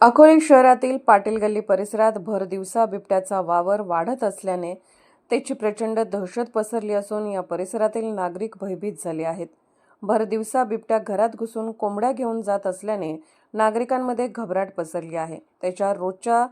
अकोले शहरातील पाटील गल्ली परिसरात भर दिवसा बिबट्याचा वावर वाढत असल्याने त्याची प्रचंड दहशत पसरली असून या परिसरातील नागरिक भयभीत झाले आहेत. भर दिवसा बिबट्या घरात घुसून कोंबड्या घेऊन जात असल्याने नागरिकांमध्ये घबराट पसरली आहे. त्याच्या रोजच्या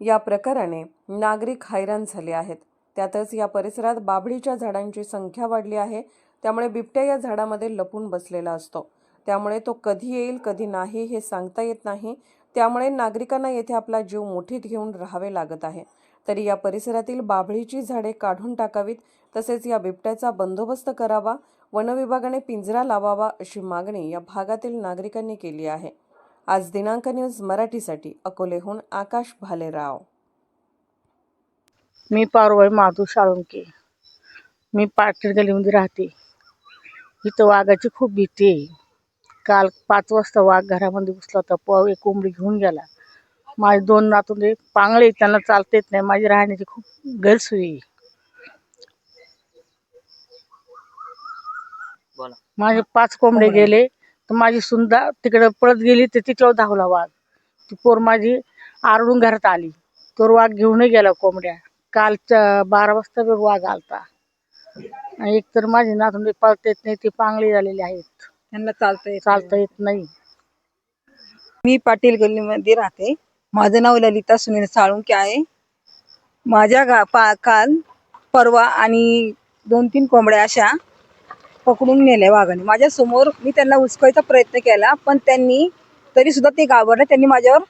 या प्रकाराने नागरिक हैराण झाले आहेत. त्यातच या परिसरात बाभळीच्या झाडांची संख्या वाढली आहे. त्यामुळे बिबट्या या झाडामध्ये लपून बसलेला असतो. त्यामुळे तो कधी येईल कधी नाही हे सांगता येत नाही. त्यामुळे नागरिकांना येथे आपला जीव मुठीत घेऊन राहावे लागत आहे. तरी या परिसरातील बाभळीची झाडे काढून टाकावीत तसेच या बिबट्याचा बंदोबस्त करावा वनविभागाने पिंजरा लावावा अशी मागणी या भागातील नागरिकांनी केली आहे. आज दिनांक न्यूज मराठीसाठी अकोलेहून आकाश भालेराव. मी पारवाई माधू साळुंके. मी पाटील गलीमध्ये राहते. इथं वाघाची खूप भीती आहे. काल पाच वाजता वाघ घरामध्ये घुसला होता. पव एक कोंबडी घेऊन गेला. माझे दोन नातून पांगळे त्यांना चालता येत नाही. माझी राहण्याची खूप गैरसोयी माझे पाच कोंबडे गेले. तर माझी सुंदा तिकडे पळत गेली तर तिच्यावर धावला वाघ. ती पोर माझी आरडून घरात आली. तो वाघ घेऊनही गेला कोंबड्या. कालच्या बारा वाजता बी वाघ आलता. आणि एक तर माझी नातून पळता येत नाही ती पांगळी झालेली आहेत. त्यांना चालता येत चालता येत नाही. मी पाटील गल्लीमध्ये राहते. माझं नाव ललिता सुनील साळुंके आहे. माझ्या गा पा काल परवा आणि दोन तीन कोंबड्या अशा पकडून नेल्या वाघाने. माझ्यासमोर मी त्यांना उचकायचा प्रयत्न केला पण त्यांनी तरी सुद्धा ते घाबरले. त्यांनी माझ्यावर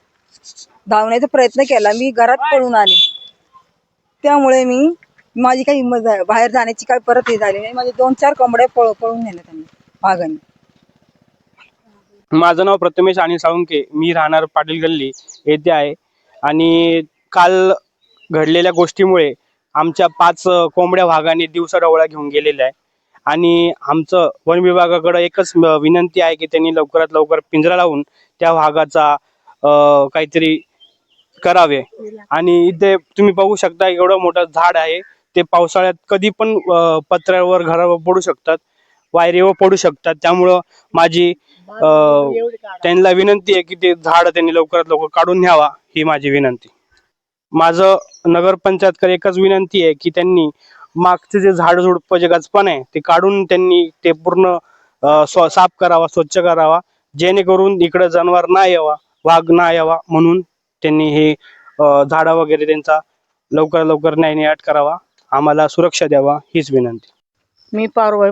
धावण्याचा प्रयत्न केला. मी घरात पळून आले. त्यामुळे मी माझी काही हिंमत बाहेर जाण्याची काही परत हे झाली नाही. माझे दोन चार कोंबड्या पळ पळून नेल्या त्यांनी वाघाने. माझं नाव प्रथमेश आणि साळुंके. मी राहणार पाटील गल्ली. येथे आहे. आणि काल घडलेल्या गोष्टीमुळे आमच्या पाच कोंबड्या वाघाने दिवसा डवळा घेऊन गेलेल्या आहे आणि आमचं वन विभागाकडे एकच विनंती आहे की त्यांनी लवकरात लवकर पिंजरा लावून त्या वाघाचा काहीतरी करावे. आणि इथे तुम्ही बघू शकता एवढं मोठं झाड आहे. ते पावसाळ्यात कधी पण पत्र्यावर घरावर पडू शकतात. वायरीवर पडू शकतात. त्यामुळं माझी. त्यांना विनंती आहे की ते झाड त्यांनी लवकरात लवकर काढून न्यावा ही माझी विनंती. माझं नगरपंचायतकडे एकच विनंती आहे की त्यांनी मागचे जे झाड झुडपं जे गचपण आहे ते काढून त्यांनी ते पूर्ण साफ करावा स्वच्छ करावा जेणेकरून इकडे जनावर ना यावा वाघ ना यावा म्हणून त्यांनी हे झाडं वगैरे त्यांचा लवकर लवकर न्याय न्याट करावा. आम्हाला सुरक्षा द्यावा हीच विनंती. मी पारवाई